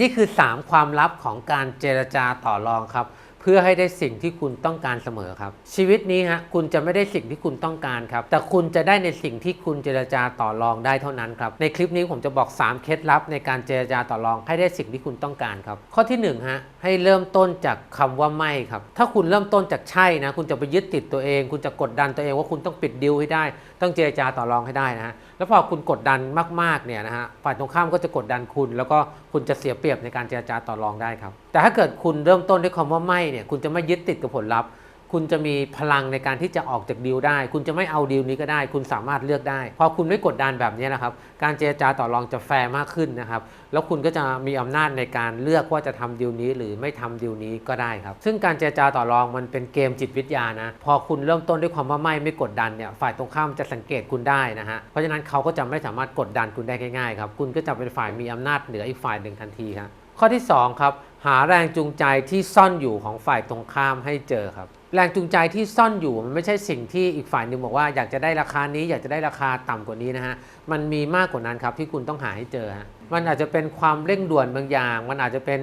นี่คือ 3 ความลับของการเจรจาต่อรองครับ เพื่อให้ได้สิ่งที่คุณต้องการเสมอครับ ชีวิตนี้ฮะคุณจะไม่ได้สิ่งที่คุณต้องการครับ แต่คุณจะได้ในสิ่งที่คุณเจรจาต่อรองได้เท่านั้นครับ ในคลิปนี้ผมจะบอก 3 เคล็ดลับในการเจรจาต่อรองให้ได้สิ่งที่คุณต้องการครับ ข้อที่1ฮะให้เริ่มต้นจากคำว่าไม่ครับ ถ้าคุณเริ่มต้นจากใช่นะ คุณจะไปยึดติดตัวเอง คุณจะกดดันตัวเองว่าคุณต้องปิดดิวให้ได้ ต้องเจรจาต่อรองให้ได้นะฮะแล้วพอคุณกดดันมากๆเนี่ยนะฮะฝ่ายตรงข้ามก็จะกดดันคุณ แล้วก็คุณจะเสียเปรียบในการเจรจาต่อรองได้ครับ แต่ถ้าเกิดคุณเริ่มต้นด้วยคำว่าไม่เนี่ยคุณจะไม่ยึดติดกับผลลัพธ์ คุณจะมีพลังในการที่จะออกจากดีลได้ คุณจะไม่เอาดีลนี้ก็ได้ คุณสามารถเลือกได้ พอคุณไม่กดดันแบบนี้นะครับ การเจรจาต่อรองจะแฟร์มากขึ้นนะครับ แล้วคุณก็จะมีอำนาจในการเลือกว่าจะทำดีลนี้ หรือไม่ทำดีลนี้ก็ได้ครับ ซึ่งการเจรจาต่อรองมันเป็นเกมจิตวิทยานะ พอคุณเริ่มต้นด้วยความว่าไม่ไม่กดดันเนี่ย ฝ่ายตรงข้ามจะสังเกตคุณได้นะฮะ เพราะฉะนั้นเขาก็จะไม่สามารถกดดันคุณได้ง่ายๆครับ คุณก็จะเป็นฝ่ายมีอำนาจเหนืออีกฝ่ายหนึ่งทันทีครับข้อที่สองครับ หาแรงจูงใจที่ซ่อนอยู่ของฝ่ายตรงข้ามให้เจอครับ แรงจูงใจที่ซ่อนอยู่มันไม่ใช่สิ่งที่อีกฝ่ายหนึ่งบอกว่าอยากจะได้ราคานี้อยากจะได้ราคาต่ำกว่านี้นะฮะมันมีมากกว่านั้นครับที่คุณต้องหาให้เจอฮะมันอาจจะเป็นความเร่งด่วนบางอย่าง มันอาจจะเป็น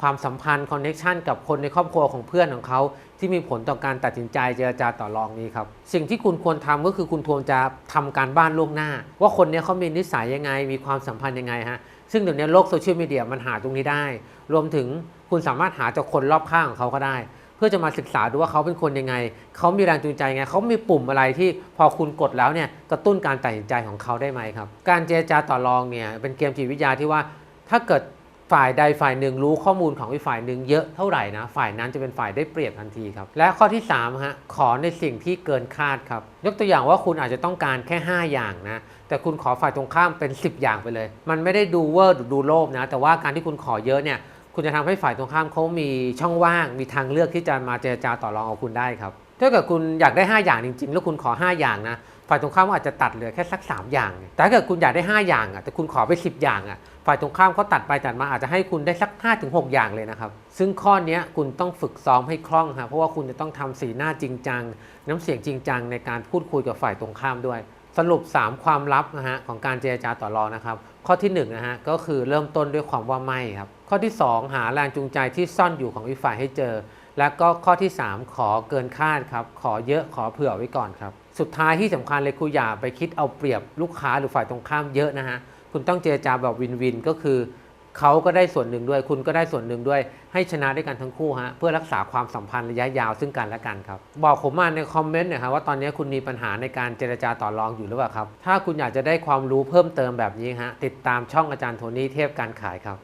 ความสัมพันธ์คอนเน็ชันกับคนในครอบครัวของเพื่อนของเขา ที่มีผลต่อการตัดสินใจเจรจาต่อรองนี้ครับ สิ่งที่คุณควรทำก็คือคุณควรจะทำการบ้านล่วงหน้า ว่าคนนี้เขามีนิสัยยังไง มีความสัมพันธ์ยังไงฮะ ซึ่งเดี๋ยวนี้โลกโซเชียลมีเดียมันหาตรงนี้ได้ รวมถึงคุณสามารถหาจากคนรอบข้างของเขาก็ได้ เพื่อจะมาศึกษาดูว่าเขาเป็นคนยังไง เขามีแรงจูงใจไง เขามีปุ่มอะไรที่พอคุณกดแล้วเนี่ยกระตุ้นการตัดสินใจของเขาได้ไหมครับ การเจรจาต่อรองเนี่ยเป็นเกมจิตวิทยาที่ว่าถ้าเกิด ฝ่ายใดฝ่ายหนึ่งรู้ข้อมูลของอีกฝ่ายหนึ่งเยอะเท่าไหร่นะฝ่ายนั้นจะเป็นฝ่ายได้เปรียบทันทีครับ และข้อที่3ฮะขอในสิ่งที่เกินคาดครับ ยกตัวอย่างว่าคุณอาจจะต้องการแค่ 5 อย่างนะ แต่คุณขอฝ่ายตรงข้ามเป็น 10 อย่างไปเลย มันไม่ได้ดูเวอร์หรือดูโลภนะ แต่ว่าการที่คุณขอเยอะเนี่ยคุณจะทำให้ฝ่ายตรงข้ามเขามีช่องว่าง มีทางเลือกที่จะมาเจรจาต่อรองกับคุณได้ครับถ้าเกิดคุณอยากได้ 5 อย่างจริง ๆ แล้วคุณขอ 5 อย่างนะฝ่ายตรงข้ามอาจจะตัดเหลือแค่สัก 3 อย่าง แต่ถ้าเกิดคุณอยากได้ 5 อย่างอะแต่คุณขอไป 10 อย่างอะ ฝ่ายตรงข้ามเขาตัดไปตัดมาอาจจะให้คุณได้สัก 5-6 อย่างเลยนะครับ ซึ่งข้อนี้คุณต้องฝึกซ้อมให้คล่องครับเพราะว่าคุณจะต้องทำสีหน้าจริงจัง น้ำเสียงจริงจังในการพูดคุยกับฝ่ายตรงข้ามด้วย สรุป 3 ความลับนะฮะของการเจรจาต่อรองนะครับ ข้อที่1นะฮะก็คือเริ่มต้นด้วยความว่าไม่ครับ ข้อที่ 2 หาแรงจูงใจที่ซ่อนอยู่ของอีกฝ่ายให้เจอ และก็ข้อที่ 3 ขอเกินคาดครับขอเยอะขอเผื่อไว้ก่อนครับสุดท้ายที่สำคัญเลยคุณอย่าไปคิดเอาเปรียบลูกค้าหรือฝ่ายตรงข้ามเยอะนะฮะ คุณต้องเจรจาแบบวินวินก็คือเขาก็ได้ส่วนหนึ่งด้วย คุณก็ได้ส่วนหนึ่งด้วย ให้ชนะด้วยกันทั้งคู่ฮะเพื่อรักษาความสัมพันธ์ระยะยาวซึ่งกันและกันครับ บอกผมมาในคอมเมนต์หน่อยครับว่าตอนนี้คุณมีปัญหาในการเจรจาต่อรองอยู่หรือเปล่าครับ ถ้าคุณอยากจะได้ความรู้เพิ่มเติมแบบนี้ฮะติดตามช่องอาจารย์โทนี่เทพการขายครับ